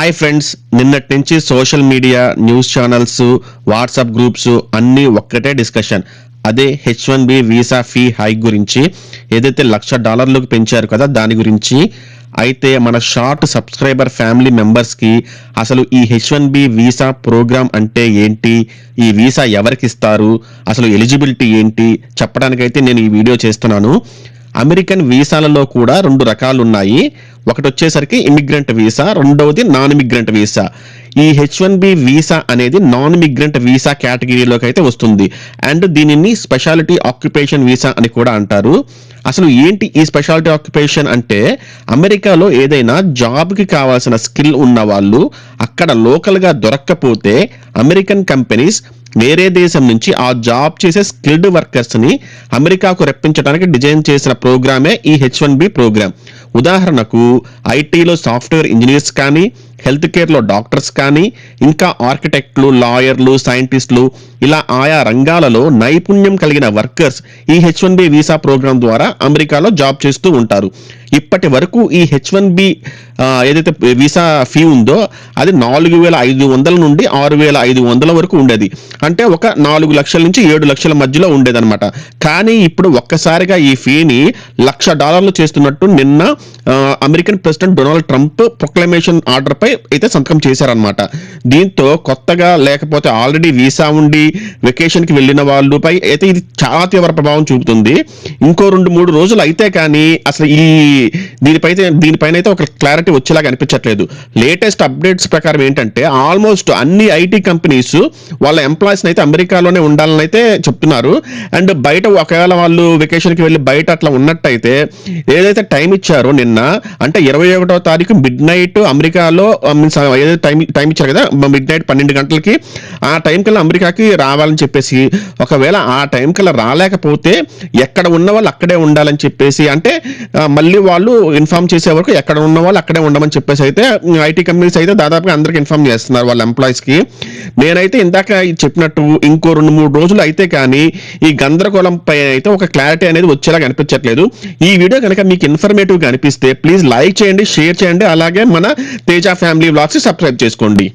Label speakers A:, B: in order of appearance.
A: Hi friends నిన్నటి నుంచి social media news channels WhatsApp groups అన్నీ ఒక్కటే డిస్కషన్. అదే H one B visa fee hike గురించి ఏదైతే లక్ష డాలర్లకు పెంచారు కదా దాని గురించి. అయితే మన షార్ట్ సబ్స్క్రైబర్ ఫ్యామిలీ మెంబర్స్కి అసలు ఈ H one B visa program అంటే ఏంటి? ఈ వీసా ఎవరికి ఇస్తారు? అసలు ఎలిజిబిలిటీ ఏంటి? చెప్పడానికైతే నేను ఈ వీడియో చేస్తున్నాను. అమెరికన్ వీసాలలో కూడా రెండు రకాలు ఉన్నాయి ఒకటి వచ్చేసరికి ఇమిగ్రెంట్ వీసా రెండవది నాన్ ఇమిగ్రెంట్ వీసా ఈ హెచ్ వన్ బి వీసా అనేది నాన్ ఇమిగ్రెంట్ వీసా కేటగిరీలోకి అయితే వస్తుంది. అండ్ దీనిని స్పెషాలిటీ ఆక్యుపేషన్ వీసా అని కూడా అంటారు. అసలు ఏంటి ఈ స్పెషాలిటీ ఆక్యుపేషన్ అంటే అమెరికాలో ఏదైనా జాబ్కి కావాల్సిన స్కిల్ ఉన్న వాళ్ళు అక్కడ లోకల్గా దొరక్కపోతే అమెరికన్ కంపెనీస్ వేరే దేశం నుంచి ఆ జాబ్ చేసే స్కిల్డ్ వర్కర్స్ని అమెరికాకు రప్పించడానికి డిజైన్ చేసిన ప్రోగ్రామే ఈ హెచ్ వన్ బి ప్రోగ్రామ్. ఉదాహరణకు ఐటీలో సాఫ్ట్వేర్ ఇంజనీర్స్ కానీ హెల్త్ కేర్లో డాక్టర్స్ కానీ ఇంకా ఆర్కిటెక్ట్లు లాయర్లు సైంటిస్టులు ఇలా ఆయా రంగాలలో నైపుణ్యం కలిగిన వర్కర్స్ ఈ H one B visa program ద్వారా అమెరికాలో జాబ్ చేస్తూ ఉంటారు. ఇప్పటి వరకు ఈ హెచ్ వన్ బి ఏదైతే వీసా ఫీ ఉందో అది నాలుగు వేల ఐదు వందల నుండి ఆరు వేల ఐదు వందల వరకు ఉండేది. అంటే ఒక నాలుగు లక్షల నుంచి ఏడు లక్షల మధ్యలో ఉండేదన్నమాట. కానీ ఇప్పుడు ఒక్కసారిగా ఈ ఫీని లక్ష డాలర్లు చేస్తున్నట్టు నిన్న American president Donald Trump proclamation ఆర్డర్పై అయితే సంతకం చేశారనమాట దీంతో కొత్తగా లేకపోతే ఆల్రెడీ వీసా ఉండి వెకేషన్కి వెళ్ళిన వాళ్ళపై అయితే ఇది చాలా తీవ్ర ప్రభావం చూపుతుంది. ఇంకో రెండు మూడు రోజులు అయితే కానీ అసలు ఈ దీనిపై దీనిపైన అయితే ఒక క్లారిటీ వచ్చేలాగా అనిపించట్లేదు. లేటెస్ట్ అప్డేట్స్ ప్రకారం ఏంటంటే ఆల్మోస్ట్ అన్ని ఐటీ కంపెనీస్ వాళ్ళ ఎంప్లాయీస్ అయితే అమెరికాలోనే ఉండాలని అయితే చెప్తున్నారు. అండ్ బయట ఒకవేళ వాళ్ళు వెకేషన్కి వెళ్ళి బయట అట్లా ఉన్నట్టయితే ఏదైతే టైం ఇచ్చారో నిన్న అంటే ఇరవై ఒకటో తారీఖు మిడ్ నైట్ అమెరికాలో మీన్స్ ఏదైతే టైం టైం ఇచ్చారు కదా మిడ్ నైట్ పన్నెండు గంటలకి ఆ టైం కల్లా అమెరికాకి రావాలని చెప్పేసి ఒకవేళ ఆ టైం కల్లా రాలేకపోతే ఎక్కడ ఉన్న వాళ్ళు అక్కడే ఉండాలని చెప్పేసి అంటే మళ్ళీ వాళ్ళు ఇన్ఫార్మ్ చేసే వరకు ఎక్కడ ఉన్న వాళ్ళు అక్కడే ఉండమని చెప్పేసి అయితే ఐటీ కంపెనీస్ అయితే దాదాపుగా అందరికి ఇన్ఫార్మ్ చేస్తున్నారు వాళ్ళ ఎంప్లాయీస్కి. నేనైతే ఇందాక చెప్పినట్టు ఇంకో రెండు మూడు రోజులు అయితే కానీ ఈ గందరగోళం పై అయితే ఒక క్లారిటీ అనేది వచ్చేలా కనిపించట్లేదు. ఈ వీడియో కనుక మీకు ఇన్ఫర్మేటివ్ కనిపిస్తే అనిపిస్తే ప్లీజ్ లైక్ చేయండి షేర్ చేయండి అలాగే మన తేజ ఫ్యామిలీ వ్లాగ్స్ సబ్స్క్రైబ్ చేసుకోండి.